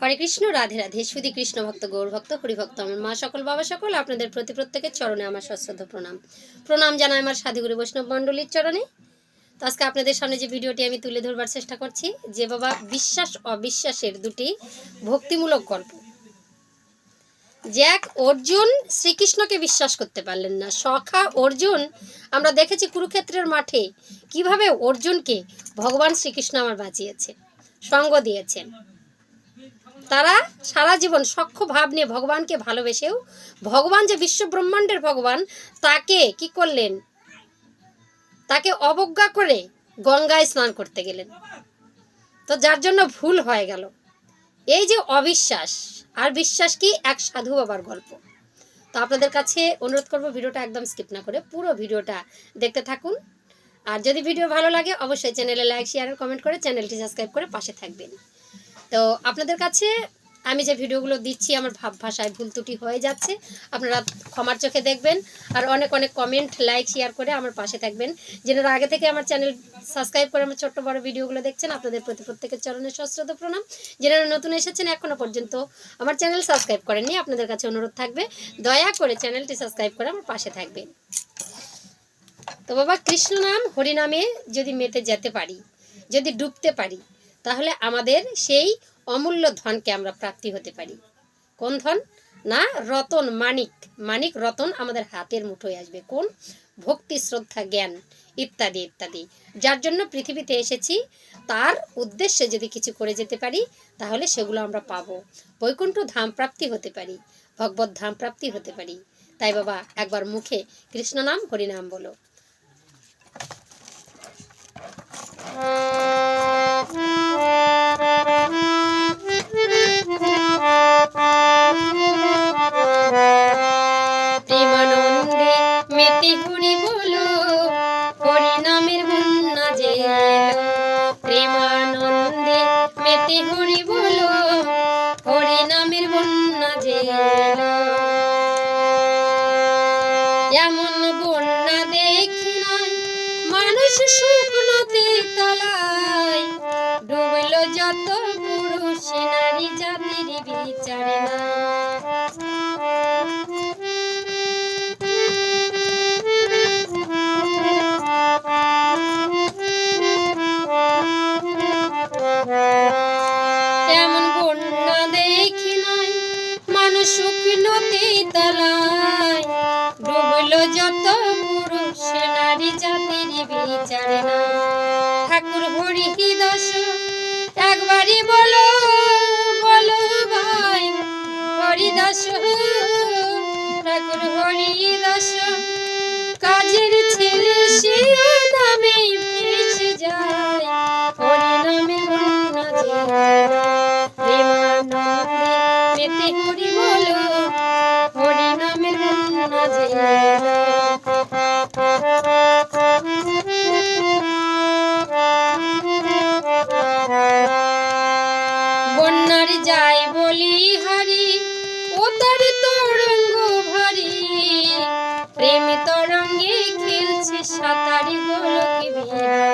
হরে কৃষ্ণ, রাধে রাধে। সুধী কৃষ্ণ ভক্ত, গৌর ভক্ত, হরিভক্ত, আমার মা সকল, বাবা সকল, আপনাদের প্রতি প্রত্যেকের চরণে আমার সশ্রদ্ধ প্রণাম। প্রণাম জানাই আমার সাধুগুরু বৈষ্ণব মণ্ডলীর চরণে। তো আজকে আপনাদের সামনে যে ভিডিওটি আমি তুলে ধরবার চেষ্টা করছি, যে বাবা বিশ্বাস, অবিশ্বাসের দুটি ভক্তিমূলক গল্প। যে এক অর্জুন শ্রীকৃষ্ণকে বিশ্বাস করতে পারলেন না। সখা অর্জুন, আমরা দেখেছি কুরুক্ষেত্রের মাঠে কীভাবে অর্জুনকে ভগবান শ্রীকৃষ্ণ আমার বাঁচিয়েছে, সঙ্গ দিয়েছেন। তারা সারা জীবন সক্ষ ভাব নিয়ে ভগবানকে ভালোবেসেও, ভগবান যে বিশ্ব ব্রহ্মাণ্ডের ভগবান, তাকে কি করলেন? তাকে অবজ্ঞা করে গঙ্গায় স্নান করতে গেলেন। তো যার জন্য ভুল হয়ে গেল। এই যে অবিশ্বাস, আর বিশ্বাস কি? এক সাধু বাবার গল্প। তো আপনাদের কাছে অনুরোধ করব ভিডিওটা একদম স্কিপ না করে পুরো ভিডিওটা দেখতে থাকুন। আর যদি ভিডিও ভালো লাগে, অবশ্যই চ্যানেলে লাইক শেয়ার কমেন্ট করে চ্যানেলটি সাবস্ক্রাইব করে পাশে থাকবেন। তো আপনাদের কাছে আমি যে ভিডিওগুলো দিচ্ছি, আমার ভাব ভাষায় ভুল ত্রুটি হয়ে যাচ্ছে, আপনারা ক্ষমার চোখে দেখবেন আর অনেক অনেক কমেন্ট লাইক শেয়ার করে আমার পাশে থাকবেন। যেনারা আগে থেকে আমার চ্যানেল সাবস্ক্রাইব করে আমার ছোট্ট বড় ভিডিওগুলো দেখছেন, আপনাদের প্রতি প্রত্যেকের চরণে সশ্রদ্ধ প্রণাম। যেনারা নতুন এসেছেন এখনও পর্যন্ত আমার চ্যানেল সাবস্ক্রাইব করেননি, আপনাদের কাছে অনুরোধ থাকবে, দয়া করে চ্যানেলটি সাবস্ক্রাইব করে আমার পাশে থাকবেন। তো বাবা, কৃষ্ণ নাম হরিনামে যদি মেতে যেতে পারি, যদি ডুবতে পারি, তাহলে আমাদের সেই অমূল্য ধনকে আমরা প্রাপ্তি হতে পারি। কোন ধন? না, রতন, মানিক। মানিক, রতন আমাদের হাতের মুঠোয় আসবে। কোন? ভক্তি, শ্রদ্ধা, জ্ঞান, ইত্যাদি ইত্যাদি। যার জন্য পৃথিবীতে এসেছি, তার উদ্দেশ্যে যদি কিছু করে যেতে পারি, তাহলে সেগুলো আমরা পাবো। বৈকুণ্ঠ ধাম প্রাপ্তি হতে পারি, ভগবত ধাম প্রাপ্তি হতে পারি। তাই বাবা, একবার মুখে কৃষ্ণ নাম, হরিনাম বলো। হরি বলো হরি নামের বন্যা যে। এমন বন্যা দেখি নাই, মানুষ শুকনোতে তলায় ডুবলো যত পুরুষ, নারী জাতির বিচারে না সাঁতারি গোলক বিহারী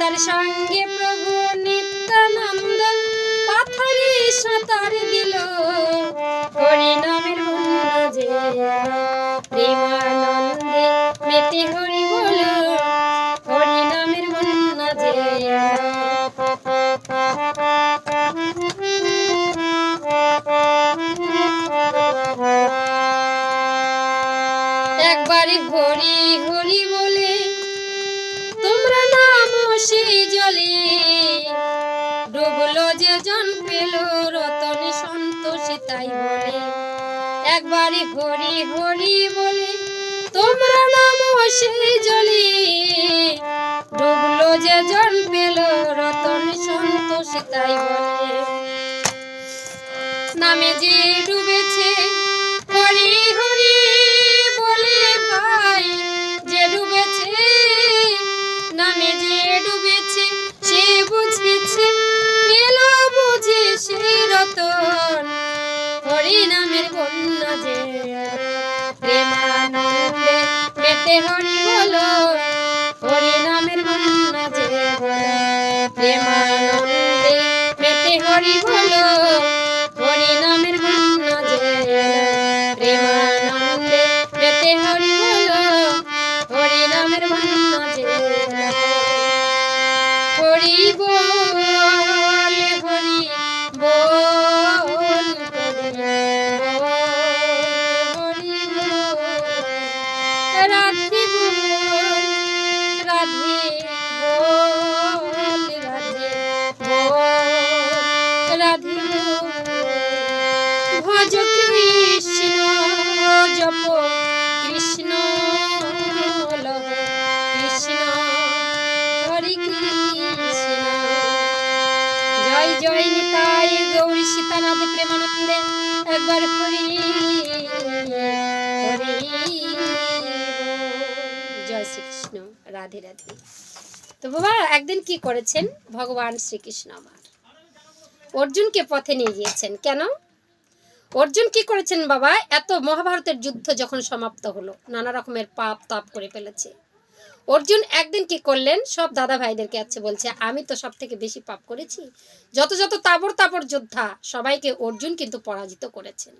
তার সঙ্গে প্রভু নিত্যানন্দ পাথরে সাঁতার দিল। হরি একবারে হরি হরি বলে, তোমরা নাম সেই জলি। ডুবলো যে জন পেল রতন সন্তোষ, তাই বলে, নামে যে ডুবেছে মেতে রাধে রাধে তো বাবা, একদিন কি করেছেন? ভগবান শ্রীকৃষ্ণ আমার। অর্জুনকে পথে নিয়ে গিয়েছেন। কেন? অর্জুন কি করেছেন বাবা? এত মহাভারতের যুদ্ধ যখন সমাপ্ত হলো, নানা রকমের পাপ তাপ করে ফেলেছে। অর্জুন একদিন কি করলেন? সব দাদা ভাইদেরকে আছে বলছে, আমি তো সব থেকে বেশি পাপ করেছি। যত যত তাবর তাবর যোদ্ধা, সবাইকে অর্জুন কিন্তু পরাজিত করেছেন।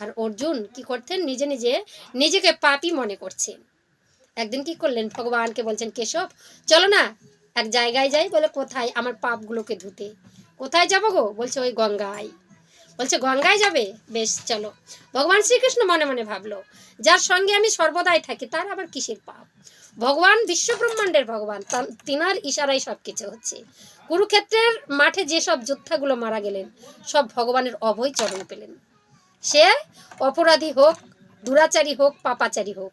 আর অর্জুন কি করতেন? নিজে নিজে নিজেকে পাপই মনে করছেন। একদিন কি করলেন? ভগবানকে বলছেন, কেশব, চলো না, এক জায়গায় যাই বলে কোথায় আমার পাপগুলোকে ধুতে। কোথায় যাব গো? বলছে ওই গঙ্গায়। বলছে, গঙ্গায় যাবে? বেশ, চলো। ভগবান শ্রীকৃষ্ণ মনে মনে ভাবলো, যার সঙ্গে আমি সর্বদাই থাকি, তার আবার কিসের পাপ? ভগবান বিশ্বব্রহ্মাণ্ডের ভগবান তিনার ইশারায় সব কিছু হচ্ছে। কুরুক্ষেত্রের মাঠে যেসব যোদ্ধাগুলো মারা গেলেন, সব ভগবানের অভয় চরণ পেলেন। সে অপরাধী হোক, দুরাচারী হোক, পাপাচারী হোক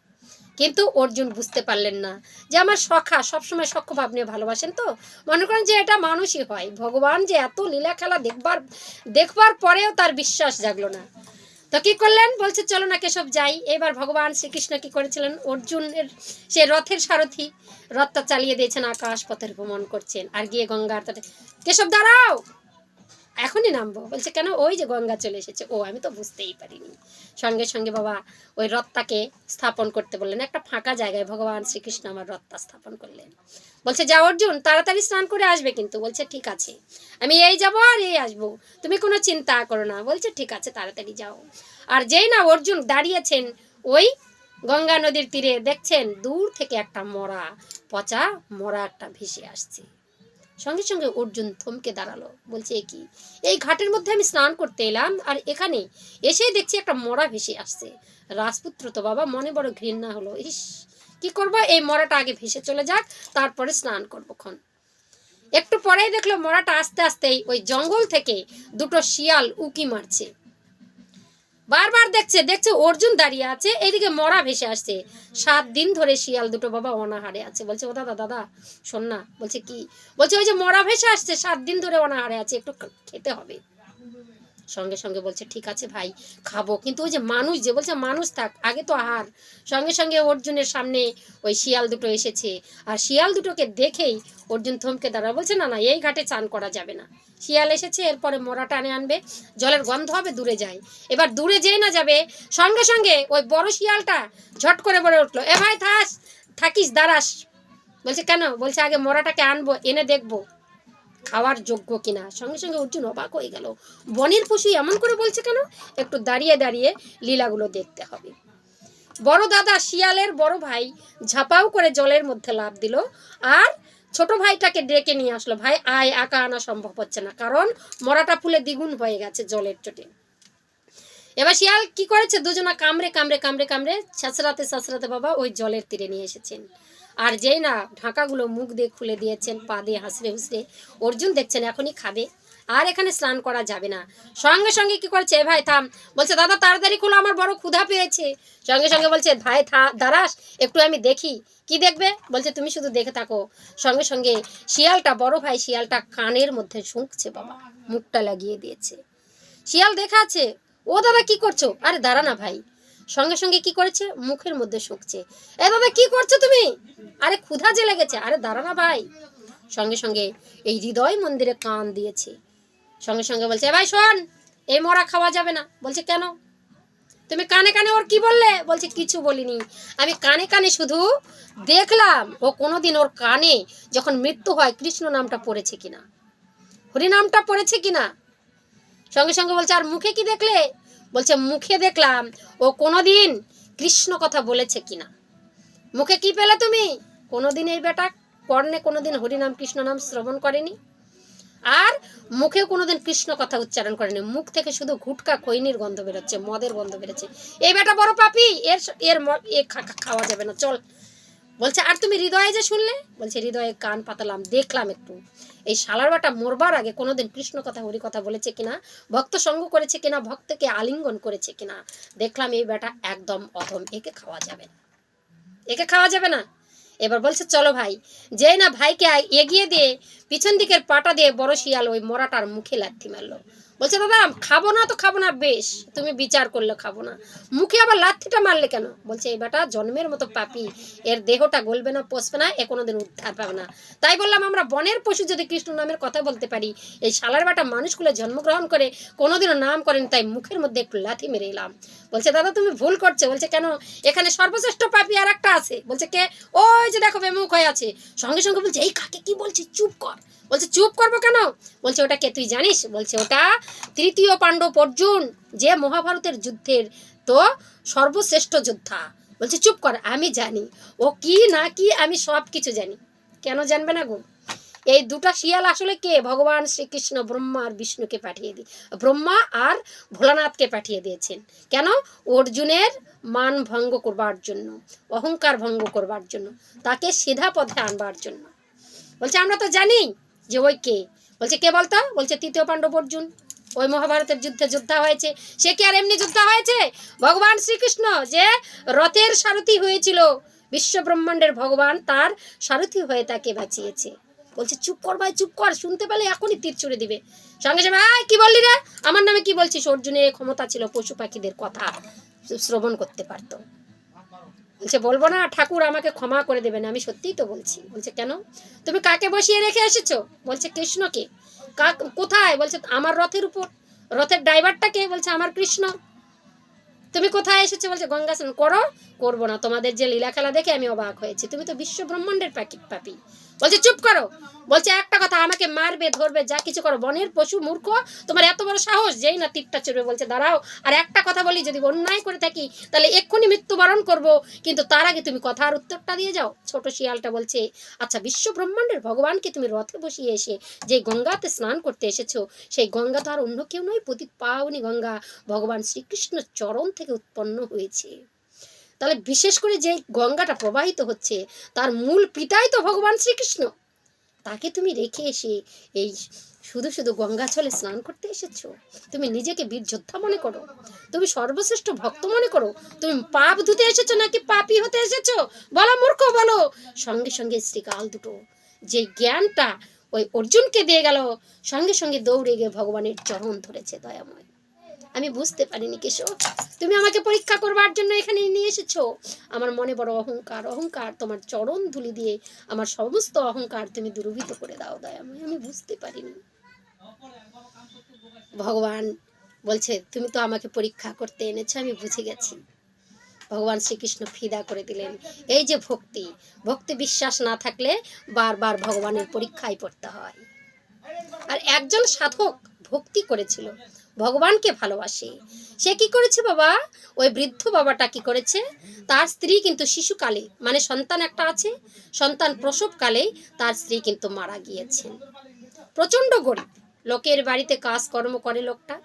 কিন্তু অর্জুন বুঝতে পারলেন না যে আমার সখা সবসময় সখ্য ভাব নিয়ে ভালোবাসেন তো। মনে করেন যে এটা মানুষই হয়। ভগবান যে এত লীলা খেলা দেখবার দেখবার পরেও তার বিশ্বাস জাগলো না। তো কি করলেন? বলছে, চলো না কেশব, যাই। এবার ভগবান শ্রীকৃষ্ণ কি করেছিলেন? অর্জুনের সে রথের সারথি রথটা চালিয়ে দিয়েছেন, আকাশ পথের ভ্রমণ করছেন। আর গিয়ে গঙ্গার তটে কেশব, দাঁড়াও! এখনই নামবো। বলছে, কেন? ওই যে গঙ্গা চলে এসেছে। ও, আমি তো বুঝতেই পারিনি। সঙ্গে সঙ্গে বাবা ওই রথটাকে স্থাপন করতে বললেন। একটা ফাঁকা জায়গায় ভগবান শ্রীকৃষ্ণ আমার রথটা স্থাপন করলেন। বলছে যা অর্জুন, তাড়াতাড়ি স্নান করে আসবে কিন্তু। বলছে, ঠিক আছে। আমি, এই যাব আর এই আসব। তুমি কোনো চিন্তা করো না। বলছে, ঠিক আছে, তাড়াতাড়ি যাও। আর যেই না অর্জুন দাঁড়িয়েছেন, ওই গঙ্গা নদীর তীরে দেখছেন, দূর থেকে একটা মরা, পচা মরা একটা ভেসে আসছে। সঙ্গে সঙ্গে অর্জুন থমকে দাঁড়াল, বলছে কি? এই ঘাটের মধ্যে আমি স্নান করতে এলাম, আর এখানে এসেই দেখছি একটা মরা ভেসে আসছে। রাজপুত্র তো বাবা, মনে বড় ঘৃণা হলো। ইস, কি করব? এই মরাটা আগে ভেসে চলে যাক, তারপরে স্নান করব ক্ষণ একটু পরেই দেখল মরাটা আস্তে আস্তেই ওই জঙ্গল থেকে দুটো শিয়াল উকি মারছে। বারবার দেখছে দেখছে অর্জুন দাঁড়িয়ে আছে এদিকে মরা ভেসে আসছে। সাত দিন ধরে শিয়াল দুটো বাবা অনাহারে আছে। বলছে, ও দাদা দাদা, শোন না। বলছে, কি? বলছে, ওই যে মরা ভেসে আসছে, সাত দিন ধরে অনাহারে আছে, একটু খেতে হবে। সঙ্গে সঙ্গে বলছে, ঠিক আছে ভাই, খাব। কিন্তু ওই যে মানুষ যে, বলছে, মানুষ থাক, আগে তো আহার। সঙ্গে সঙ্গে অর্জুনের সামনে ওই শিয়াল দুটো এসেছে। আর শিয়াল দুটোকে দেখেই অর্জুন থমকে দাঁড়া বলছে, না না, এই ঘাটে চান করা যাবে না। শিয়াল এসেছে, এরপরে মরা টানে আনবে। জলের গন্ধ হবে, দূরে যায় এবার দূরে যেয়ে না যাবে, সঙ্গে সঙ্গে ওই বড় শিয়ালটা ঝট করে বলে উঠল, এ ভাই, থাস, থাকিস, দাঁড়াস। বলছে, কেন? বলছে, আগে মরাটাকে আনব, এনে দেখব, খাওয়ার যোগ্য কিনা। সঙ্গে সঙ্গে অর্জুন অবাক হয়ে গেল। বনের পশু এমন করে বলছে কেন? একটু দাঁড়িয়ে দাঁড়িয়ে লীলাগুলো দেখতে হবে। বড় দাদা, শিয়ালের বড় ভাই ঝাপাও করে জলের মধ্যে লাভ দিল, আর ছোট ভাইটাকে ডেকে নিয়ে আসলো, ভাই, আয় আঁকা আনা সম্ভব হচ্ছে না, কারণ মরাটা ফুলে দ্বিগুণ হয়ে গেছে জলের চোটে। এবার শিয়াল কি করেছে? দুজনা কামড়ে কামড়ে কামড়ে কামড়ে ছাঁচড়াতে ছাঁচড়াতে বাবা ওই জলের তীরে নিয়ে এসেছেন। আর যেই না ঢাকাগুলো মুখ দিয়ে খুলে দিয়েছেন, পা দিয়ে হাসড়ে হুসড়ে, অর্জুন দেখছেন এখনই খাবে। আর এখানে স্নান করা যাবে না। সঙ্গে সঙ্গে কি করছে? "এ ভাই, থাম। বলছে, দাদা, তাড়াতাড়ি খুলো আমার বড় ক্ষুধা পেয়েছে। সঙ্গে সঙ্গে বলছে, ভাই, থা, দাঁড়াস, একটু আমি দেখি। কি দেখবে? বলছে, তুমি শুধু দেখে থাকো। সঙ্গে সঙ্গে শিয়ালটা, বড় ভাই শিয়ালটা কানের মধ্যে শুঁকছে বাবা, মুখটা লাগিয়ে দিয়েছে। শিয়াল দেখা আছে, ও দাদা, কি করছ? আরে, দাঁড়া না ভাই। সঙ্গে সঙ্গে কি করেছে? মুখের মধ্যে শুকছে এ দাদা, কি করছ তুমি? আরে, ক্ষুধা যে লেগেছে। আরে, দাঁড়া না ভাই। সঙ্গে সঙ্গে এই হৃদয় মন্দিরে কান দিয়েছে। সঙ্গে সঙ্গে বলছে, "এ ভাই শোন এই মরা খাওয়া যাবে না। বলছে, কেন? তুমি কানে কানে ওর কি বললে? বলছে, কিছু বলিনি। আমি কানে কানে শুধু দেখলাম, ও কোনোদিন ওর কানে যখন মৃত্যু হয়, কৃষ্ণ নামটা পড়েছে কিনা। হরি নামটা পড়েছে কিনা? সঙ্গে সঙ্গে বলছে, আর মুখে কি দেখলে? বলছে, মুখে দেখলাম, ও কোনোদিন কৃষ্ণ কথা বলেছে কিনা। মুখে কি পেলে তুমি? কোনোদিন এই বেটা কর্ণে কোনোদিন হরিনাম কৃষ্ণ নাম শ্রবণ করেনি। আর মুখে কোনোদিন কৃষ্ণ কথা উচ্চারণ করেনি। মুখ থেকে শুধু ঘুটকা খৈনির গন্ধ বেরোচ্ছে, মদের গন্ধ বেরোচ্ছে। এই বেটা বড় পাপি, এর এর এ খাওয়া যাবে না, চল। বলছে, আর তুমি হৃদয়ে যে শুনলে? বলছে, হৃদয়ে কান পাতালাম, দেখলাম একটু। এই শালার বাটা মরবার আগে কোনোদিন কৃষ্ণ কথা, হরি কথা বলেছে কিনা? ভক্ত সঙ্গ করেছে কিনা? ভক্তকে আলিঙ্গন করেছে কিনা? দেখলাম এই বেটা একদম অধম, একে খাওয়া যাবে না। একে খাওয়া যাবে না। এবার বলছে, চলো ভাই। যে না ভাইকে এগিয়ে দিয়ে পিছন দিকের পাটা দিয়ে বড় শিয়াল ওই মরাটার মুখে লাথি মারলো। বলছে দাদা খাব না তো খাব না। বেশ, তুমি বিচার করলে খাব না। মুখে আবার লাথিটা মারলে কেন? বলছে, এই বেটা জন্মের মতো পাপি, এর দেহটা গলবে না, পচবে না, এ কোনোদিন উদ্ধার পাবে না। তাই বললাম, আমরা বনের পশু যদি কৃষ্ণ নামের কথা বলতে পারি, এই শালার বেটা মানুষগুলো জন্মগ্রহণ করে কোনোদিনও নাম করেন, তাই মুখের মধ্যে একটু লাথি মেরে এলাম। বলছে, দাদা, তুমি ভুল করছ। বলছে, কেন? এখানে সর্বশ্রেষ্ঠ পাপি আর একটা আছে। বলছে, কে? ওই যে দেখো, বেমুখ হয়ে আছে। সঙ্গে সঙ্গে বলছে, এই কাকে কি বলছে চুপ কর। বলছে, চুপ করব কেন? বলছে ওটা কে তুই জানিস? বলছে, ওটা তৃতীয় পাণ্ডব অর্জুন, যে মহাভারতের যুদ্ধের তো সর্বশ্রেষ্ঠ যোদ্ধা। বলছে, চুপ কর, আমি জানি। ও কি না কি, আমি সব কিছু জানি। কেন জানবে না গো? এই দুটা শিয়াল আসলে কে? ভগবান শ্রীকৃষ্ণ ব্রহ্মা আর বিষ্ণুকে পাঠিয়ে দি, ব্রহ্মা আর ভোলানাথকে পাঠিয়ে দিয়েছেন। কেন? অর্জুনের মান ভঙ্গ করবার জন্য, অহংকার ভঙ্গ করবার জন্য, তাকে সিধা পথে আনবার জন্য। বলছে, আমরা তো জানি যে ওই কে? বলছে, কে বলতো? বলছে, তৃতীয় পাণ্ডব অর্জুন। ওই মহাভারতের যুদ্ধে যোদ্ধা হয়েছে। সে কি আর এমনি যোদ্ধা হয়েছে? ভগবান শ্রীকৃষ্ণ যে রথের সারথি হয়েছিল বিশ্ব ব্রহ্মাণ্ডের ভগবান, তার সারথি হয়ে তাকে বাঁচিয়েছে। বলছে, চুপ কর ভাই, চুপ কর, শুনতে পেলে এখনই তীর ছুড়ে দিবে। সঙ্গে সঙ্গে ভাই কি বললি রে? আমার নামে কি বলছিস? অর্জুনের ক্ষমতা ছিল পশু পাখিদের কথা শ্রবণ করতে পারতো। বলছে, বলব না, ঠাকুর আমাকে ক্ষমা করে দেবেন, আমি সত্যিই তো বলছি। বলছে, কেন? তুমি কাকে বসিয়ে রেখে এসেছ? বলছে, কৃষ্ণকে। কাক, কোথায়? বলছে, আমার রথের উপর। রথের ড্রাইভারটা কে? বলছে, আমার কৃষ্ণ। তুমি কোথায় এসেছ? বলছে, গঙ্গা স্নান করো। করব না, তোমাদের যে লীলা খেলা দেখে আমি অবাক হয়েছি। তুমি তো বিশ্ব ব্রহ্মাণ্ডের পাখি, পাপি। বলছে, চুপ করো। বলছে, একটা কথা, আমাকে মারবে, ধরবে, যা কিছু করো। বনের পশু, মূর্খ, তোমার এত বড় সাহস, যেই না তীরটা চড়বে বলছে, দাঁড়াও, আর একটা কথা বলি, যদি অন্যায় করে থাকি, তাহলে এক্ষুনি মৃত্যুবরণ করব। কিন্তু তার আগে তুমি কথার উত্তরটা দিয়ে যাও। ছোট শিয়ালটা বলছে আচ্ছা বিশ্ব ব্রহ্মাণ্ডের ভগবানকে তুমি রথে বসিয়ে এসে, যে গঙ্গাতে স্নান করতে এসেছ, সেই গঙ্গা তো আর অন্য কেউ নয়, পতিত পাওনি গঙ্গা। ভগবান শ্রীকৃষ্ণ চরণ থেকে উৎপন্ন হয়েছে। তাহলে বিশেষ করে যে গঙ্গাটা প্রবাহিত হচ্ছে, তার মূল পিতাই তো ভগবান শ্রীকৃষ্ণ। তাকে তুমি রেখে এসে এই শুধু শুধু গঙ্গা ছলে স্নান করতে এসেছ? তুমি নিজেকে বীর যোদ্ধা মনে করো? তুমি সর্বশ্রেষ্ঠ ভক্ত মনে করো? তুমি পাপ ধুতে এসেছ নাকি পাপি হতে এসেছ? বলো মূর্খ, বলো। সঙ্গে সঙ্গে শ্রীকাল দুটো, যে জ্ঞানটা ওই অর্জুনকে দিয়ে গেল, সঙ্গে সঙ্গে দৌড়ে গিয়ে ভগবানের চরণ ধরেছে দয়াময়। আমি বুঝতে পারিনি, কেশব। তুমি আমাকে পরীক্ষা করবার জন্য এখানে নিয়ে এসেছ। আমার মনে বড় অহংকার অহংকার তোমার চরণ ধুলি দিয়ে আমার সমস্ত অহংকার তুমি দুর্বৃত করে দাও দয়াময়। আমি বুঝতে পারিনি। ভগবান বলছে, তুমি তো আমাকে পরীক্ষা করতে এনেছো, আমি বুঝে গেছি। ভগবান শ্রীকৃষ্ণ ফিদা করে দিলেন। এই যে ভক্তি ভক্তি বিশ্বাস না থাকলে বারবার ভগবানের পরীক্ষায় পড়তে হয়। আর একজন সাধক ভক্তি করেছিল ভগবানকে ভালোবাসে। সে কি করেছে বাবা? ওই বৃদ্ধ বাবাটা কি করেছে? তার স্ত্রী কিন্তু শিশুকালে মানে সন্তান একটা আছে, সন্তান প্রসবকালে তার স্ত্রী কিন্তু মারা গিয়েছেন। প্রচণ্ড গরিব, লোকের বাড়িতে কাজকর্ম করে লোকটা।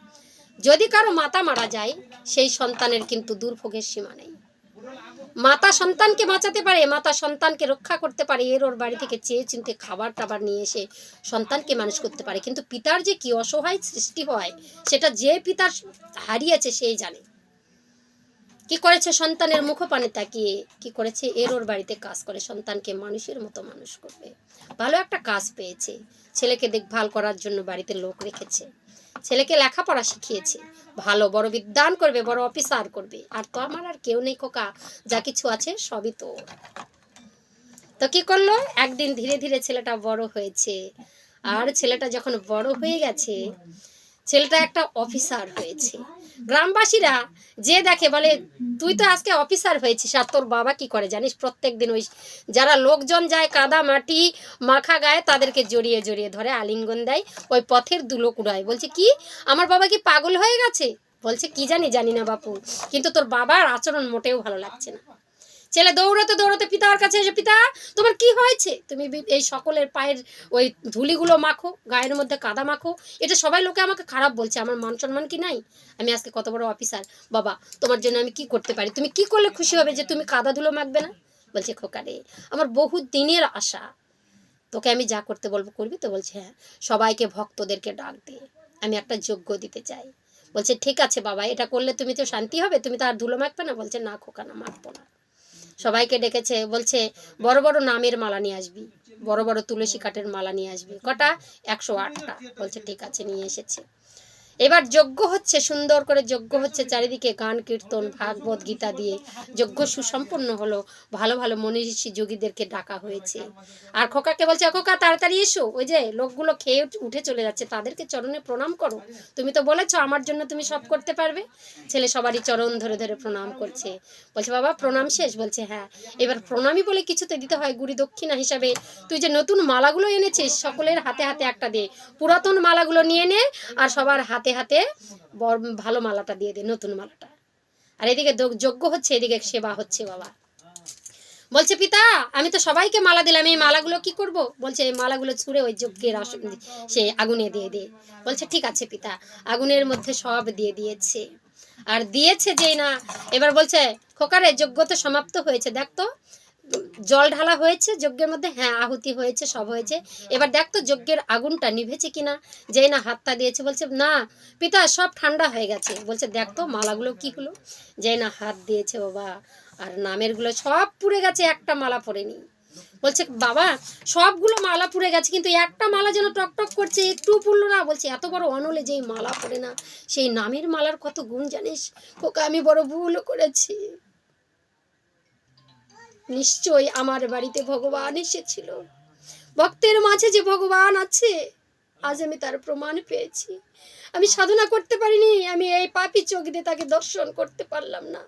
যদি কারও মাতা মারা যায়, সেই সন্তানের কিন্তু দুর্ভোগের সীমা নেই। মাতা সন্তানকে বাঁচাতে পারে, মাতা সন্তানকে রক্ষা করতে পারে, এর ওর বাড়ি থেকে চেয়ে চিনতে খাবার টাবার নিয়ে এসে সন্তানকে মানুষ করতে পারে। কিন্তু পিতার যে কি অসহায় সৃষ্টি হয়, সেটা যে পিতার হারিয়েছে সেই জানে। কি করেছে সন্তানের মুখপানে তাকিয়ে, কি করেছে এর ওর বাড়িতে কাজ করে, সন্তানকে মানুষের মতো মানুষ করবে। ভালো একটা কাজ পেয়েছে। ছেলেকে দেখভাল করার জন্য বাড়িতে লোক রেখেছে। ছেলেকে লেখাপড়া শিখিয়েছে। ভালো, বড় বিদ্যান করবে, বড় অফিসার করবে। আর তো আমার আর কেউ নেই খোকা, যা কিছু আছে সবই তো তো কি করল? একদিন ধীরে ধীরে ছেলেটা বড় হয়েছে। আর ছেলেটা যখন বড় হয়ে গেছে, ছেলেটা একটা অফিসার হয়েছে। গ্রামবাসীরা যে দেখে বলে, তুই তো আজকে অফিসার হয়েছিস আর তোর বাবা কি করে জানিস? প্রত্যেক দিন ওই যারা লোকজন যায় কাদা মাটি মাখা গায়ে তাদেরকে জড়িয়ে জড়িয়ে ধরে, আলিঙ্গন দেয়, ওই পথের দুলো কুড়ায় বলছে, কি? আমার বাবা কি পাগল হয়ে গেছে? বলছে, কি জানি জানি না বাপু। কিন্তু তোর বাবার আচরণ মোটেও ভালো লাগছে না। ছেলে দৌড়াতে দৌড়াতে পিতার কাছে এসে, পিতা, তোমার কি হয়েছে? তুমি এই সকলের পায়ের ওই ধুলিগুলো মাখো, গায়ের মধ্যে কাদা মাখো। এটা সবাই লোকে আমাকে খারাপ বলছে। আমার মান সম্মান কি নাই? আমি আজকে কত বড় অফিসার। বাবা, তোমার জন্য আমি কি করতে পারি? তুমি কি করলে খুশি হবে যে তুমি কাদা ধুলো মাখবে না? বলছে খোকারে আমার বহু দিনের আশা। তোকে আমি যা করতে বলব, করবি তো? বলছে হ্যাঁ সবাইকে ভক্তদেরকে ডাক দে। আমি একটা যোগ্য দিতে চাই। বলছে, ঠিক আছে বাবা, এটা করলে তুমি তো শান্তি হবে। তুমি তো আর ধুলো মাখবে না? বলছে, না খোকা, না, মাখবো না। সবাইকে ডেকেছে, বলছে, বড় বড় নামের মালা নিয়ে আসবি, বড় বড় তুলসী কাঠের মালা নিয়ে আসবি, কটা? একশো আটটা। বলছে, ঠিক আছে, নিয়ে এসেছে। এবার যজ্ঞ হচ্ছে, সুন্দর করে যজ্ঞ হচ্ছে চারিদিকে গান, কীর্তন, ভাগবত, গীতা দিয়ে। যজ্ঞ সুসম্পন্ন হলো, ভালো ভালো মনীষী যোগীদেরকে ডাকা হয়েছে। আর খোকাকে বলছে খোকা, তাড়াতাড়ি এসো। ওই যে লোকগুলো খেয়ে উঠে চলে যাচ্ছে, তাদেরকে চরণে প্রণাম করো। তুমি তো বলেছ, আমার জন্য তুমি সব করতে পারবে। ছেলে সবারই চরণ ধরে ধরে প্রণাম করছে। বলছে, বাবা, প্রণাম শেষ। বলছে হ্যাঁ। এবার প্রণামই বলে কিছুতে দিতে হয় গুড়ি দক্ষিণা হিসাবে। তুই যে নতুন মালাগুলো এনেছিস, সকলের হাতে হাতে একটা দে। পুরাতন মালাগুলো নিয়ে নে, আর সবার হাতে হাতে বর- ভালো মালাটা দিয়ে দে নতুন মালাটা। আর এদিকে যজ্ঞ হচ্ছে, এদিকে সেবা হচ্ছে বাবা। বলছে, পিতা, আমি তো সবাইকে মালা দিলাম, এই মালাগুলো কি করব? বলছে, এই মালাগুলো ছুঁড়ে ওই যজ্ঞের সে আগুনে দিয়ে দে। বলছে, ঠিক আছে পিতা, আগুনের মধ্যে সব দিয়ে দিয়েছে। আর দিয়েছে যেই না, এবার বলছে, খোকারে, যজ্ঞ তো সমাপ্ত হয়েছে, দেখ তো জল ঢালা হয়েছে, যজ্ঞের মধ্যে হ্যাঁ আহুতি হয়েছে, সব হয়েছে। এবার দেখ তো যজ্ঞের আগুনটা নিভেছে কিনা। যেই না হাতটা দিয়েছে, বলছে, না, পিতা, সব ঠান্ডা হয়ে গেছে। বলছে, দেখ তো, মালাগুলো কি হলো? যেই না হাত দিয়েছে বাবা আর নামেরগুলো সব পুড়ে গেছে, একটা মালা পড়েনি বলছে, বাবা, সবগুলো মালা পুড়ে গেছে, কিন্তু একটা মালা যেন টকটক করছে, একটু পুড়লো না। বলছে, এত বড় অনলে যেই মালা পড়ে না, সেই নামের মালার কত গুণ জানিস? ওকে আমি বড় ভুল করেছি। নিশ্চয়ই আমার বাড়িতে ভগবান এসেছিল। ভক্তের মাঝে যে ভগবান আছে, আজ আমি তার প্রমাণ পেয়েছি। আমি সাধনা করতে পারিনি, আমি এই পাপি চোখ দিয়ে তাকে দর্শন করতে পারলাম না।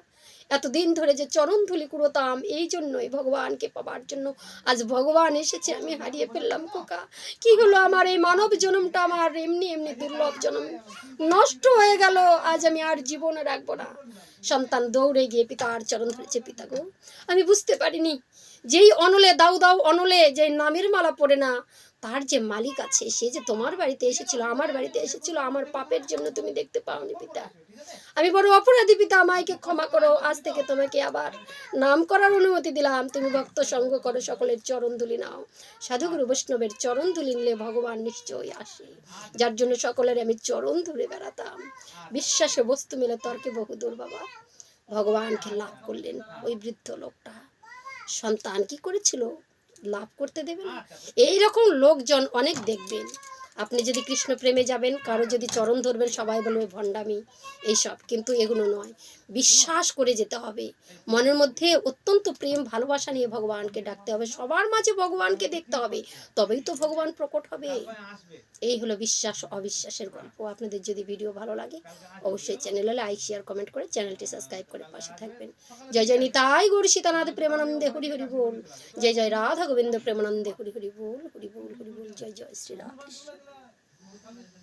এতদিন ধরে যে চরণ ধুলি কুড়োতাম, এই জন্যই ভগবানকে পাবার জন্য আজ ভগবান এসেছে, আমি হারিয়ে ফেললাম কোকা কি হলো আমার এই মানব জন্মটা আমার এমনি এমনি দুর্লভ জন্ম? নষ্ট হয়ে গেল, আজ আমি আর জীবনে রাখব না। সন্তান দৌড়ে গিয়ে পিতার চরণ ধরেছে পিতা গো। আমি বুঝতে পারিনি, যেই অনলে দাউ দাউ অনলে যে নামের মালা পড়ে না, তার যে মালিক আছে, সে যে তোমার বাড়িতে এসেছিল, আমার বাড়িতে এসেছিল, আমার পাপের জন্য তুমি দেখতে পাওনি পিতা। আমি বড় অপরাধী পিতা আমাকে ক্ষমা করো। আজ থেকে তোমাকে আবার নাম করার অনুমতি দিলাম। তুমি ভক্ত সঙ্গ করো, সকলের চরণ ধুলি নাও। সাধুগুরু বৈষ্ণবের চরণ ধুলি নিলে ভগবান নিশ্চয়ই আসে। যার জন্য সকলের আমি চরণ ধরে বেড়াতাম। বিশ্বাসে বস্তু মিলে তর্কে বহুদূর বাবা। ভগবানকে লাভ করলেন ওই বৃদ্ধ লোকটা। সন্তান কি করেছিল? লাভ করতে দেবে না। এইরকম লোকজন অনেক দেখবেন। আপনি যদি কৃষ্ণ প্রেমে যাবেন, কারও যদি চরণ ধরবেন, সবাই বলবে, ভণ্ডামি, এইসব। কিন্তু এগুলো নয়। বিশ্বাস করে যেতে হবে। মনের মধ্যে অত্যন্ত প্রেম, ভালোবাসা নিয়ে ভগবানকে ডাকতে হবে। সবার মাঝে ভগবানকে দেখতে হবে। তবেই তো ভগবান প্রকট হবে। এই হলো বিশ্বাস, অবিশ্বাসের গল্প। আপনাদের যদি ভিডিও ভালো লাগে, অবশ্যই চ্যানেলে লাইক, শেয়ার, কমেন্ট করে চ্যানেলটি সাবস্ক্রাইব করে পাশে থাকবেন। জয় জয় নিতাই গৌর সীতানাথ প্রেমানন্দে, হরি হরি বল। জয় জয় রাধা গোবিন্দ প্রেমানন্দে, হরি হরি বল হরি বল হরি বল। জয় জয় শ্রী রাধে 감사합니다.